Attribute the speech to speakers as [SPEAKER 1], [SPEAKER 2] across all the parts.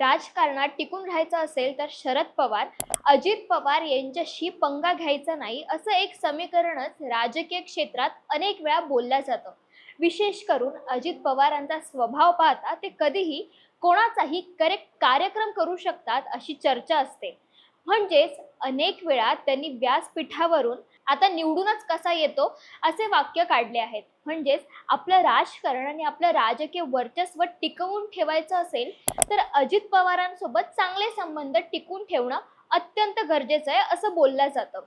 [SPEAKER 1] राजकारणात टिकून राहायचं असेल तर शरद पवार अजित पवार यांच्याशी पंगा घ्यायचा नाही असं एक समीकरणच राजकीय क्षेत्रात अनेक वेळा बोललं जातं. विशेष करून अजित पवारांचा स्वभाव पाहता ते कधीही कोणाचाही करेक्ट कार्यक्रम करू शकतात अशी चर्चा असते. म्हणजेच अनेक वेळा त्यांनी व्यासपीठावरून आता निवडूनच कसा येतो असे वाक्य काढले आहेत. म्हणजेच आपलं राजकारण आणि आपलं राजकीय वर्चस्व टिकवून ठेवायचं असेल तर अजित पवारांसोबत चांगले संबंध टिकून ठेवणं अत्यंत गरजेचं आहे असं बोललं जातं.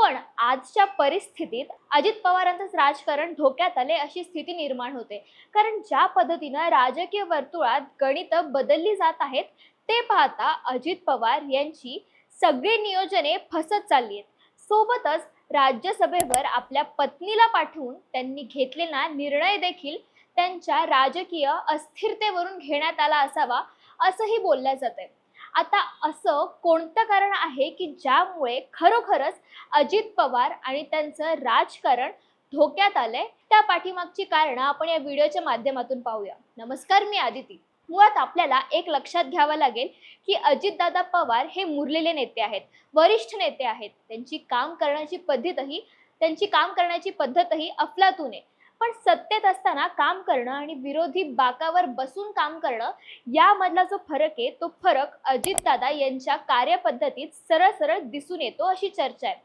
[SPEAKER 1] पण आजच्या परिस्थितीत अजित पवारांचंच राजकारण धोक्यात आले अशी स्थिती निर्माण होते. कारण ज्या पद्धतीनं राजकीय वर्तुळात गणितं बदलली जात आहेत ते पाहता अजित पवार यांची सगळी नियोजने फसत चालली आहेत. सोबतच राज्यसभेवर आपल्या पत्नीला पाठवून त्यांनी घेतलेला निर्णय देखील त्यांच्या राजकीय अस्थिरतेवरून घेण्यात आला असावा असंही बोललं जातंय. आता असं कोणतं कारण आहे की ज्यामुळे खरोखरच अजित पवार आणि त्यांचं राजकारण धोक्यात आलंय? त्या पाठीमागची कारणं आपण या व्हिडिओच्या माध्यमातून पाहूया. नमस्कार मी आदिती. मुळात आपल्याला एक लक्षात घ्यावं लागेल की अजितदादा पवार हे मुरलेले नेते आहेत वरिष्ठ नेते आहेत. त्यांची काम करण्याची पद्धतही त्यांची काम करण्याची पद्धतही अफलातून आहे. पण सत्तेत असताना काम करणं आणि विरोधी बाकावर बसून काम करणं यामधला जो फरक आहे तो फरक अजितदादा यांच्या कार्यपद्धतीत सरळ सरळ दिसून येतो अशी चर्चा आहे.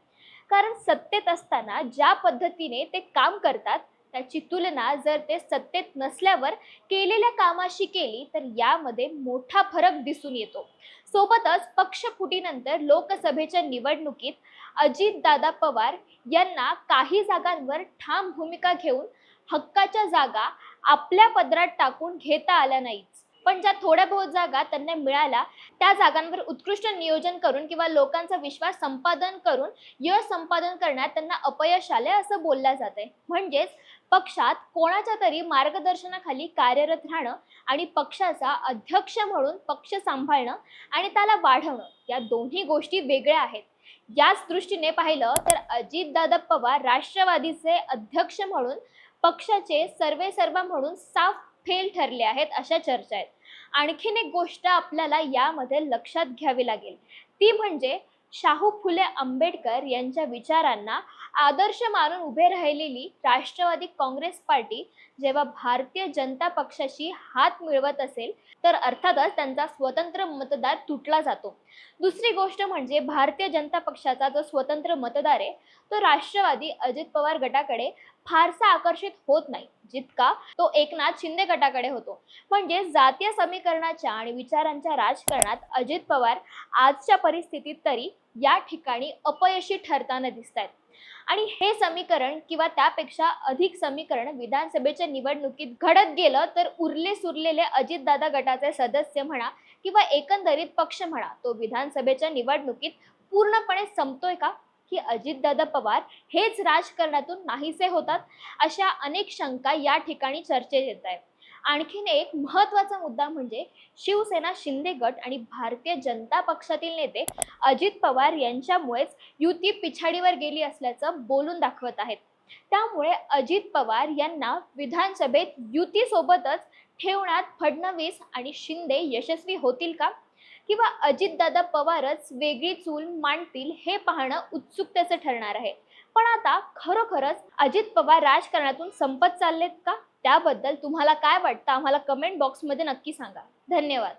[SPEAKER 1] कारण सत्तेत असताना ज्या पद्धतीने ते काम करतात त्याची तुलना जर ते सत्तेत नसल्यावर केलेल्या कामाशी केली तर यामध्ये मोठा फरक दिसून येतो. सोबतच पक्षफुटीनंतर लोकसभेच्या निवडणुकीत अजितदादा पवार यांना काही जागांवर ठाम भूमिका घेऊन हक्काच्या जागा आपल्या पदरात टाकून घेता आल्या नाहीत. पण ज्या थोड्या बहुत जागा त्यांना मिळाल्या त्या जागांवर उत्कृष्ट नियोजन करून किंवा लोकांचा विश्वास संपादन करून यश संपादन करण्यात त्यांना अपयश आले असं बोललं जाते म्हणजेच पक्षात कोणाच्या तरी मार्गदर्शनाखाली कार्यरत राहणं आणि पक्षाचा अध्यक्ष म्हणून पक्ष सांभाळणं आणि त्याला वाढवणं या दोन्ही गोष्टी वेगळ्या आहेत. याच दृष्टीने पाहिलं तर अजितदादा पवार राष्ट्रवादीचे अध्यक्ष म्हणून पक्षाचे सर्वे सर्वा म्हणून साफ फेल ठरले आहेत अशा चर्चा आहेत. आणखीन एक गोष्ट आपल्याला यामध्ये लक्षात घ्यावी लागेल. ती म्हणजे शाहू फुले आंबेडकर यांच्या विचारांना आदर्श मानून उभे राहिलेली राष्ट्रवादी काँग्रेस पार्टी जेव्हा भारतीय जनता पक्षाशी हात मिळवत असेल तर अर्थातच त्यांचा स्वतंत्र मतदार तुटला जातो. दुसरी गोष्ट म्हणजे भारतीय जनता पक्षाचा जो स्वतंत्र मतदार आहे तो राष्ट्रवादी अजित पवार गटाकडे फारसा आकर्षित होत नाही जितका तो एकनाथ शिंदे गटाकडे होतो. म्हणजे जातीय समीकरणाच्या आणि विचारांच्या राजकारणात अजित पवार आजच्या परिस्थितीत तरी या ठिकाणी अपयशी ठरताना दिसत आहेत आणि हे समीकरण किंवा त्यापेक्षा अधिक समीकरण विधानसभेच्या निवडणुकीत घडत गेलं तर उरले सुरलेले अजितदादा गटाचे सदस्य म्हणा किंवा एकंदरीत पक्ष म्हणा तो विधानसभेच्या निवडणुकीत पूर्णपणे संपतोय का? की अजितदादा पवार हेच राजकारणातून नाहीसे होतात अशा अनेक शंका या ठिकाणी चर्चेत येत आहेत. आणखीन एक महत्त्वाचा मुद्दा म्हणजे शिवसेना शिंदे गट आणि भारतीय जनता पक्षातील नेते अजित पवार यांच्यामुळेच युती पिछाडीवर गेली असल्याचं बोलून दाखवत आहेत. त्यामुळे अजित पवार यांना विधानसभेत युतीसोबतच ठेवण्यात फडणवीस आणि शिंदे यशस्वी होतील का? किंवा अजितदादा पवारच वेगळी चूल मांडतील हे पाहणं उत्सुकतेचं ठरणार आहे. पण आता खरोखरच अजित पवार राजकारणातून संपत चाललेत का? त्याबद्दल तुम्हाला काय वाटतं? आम्हाला कमेंट बॉक्समध्ये नक्की सांगा. धन्यवाद.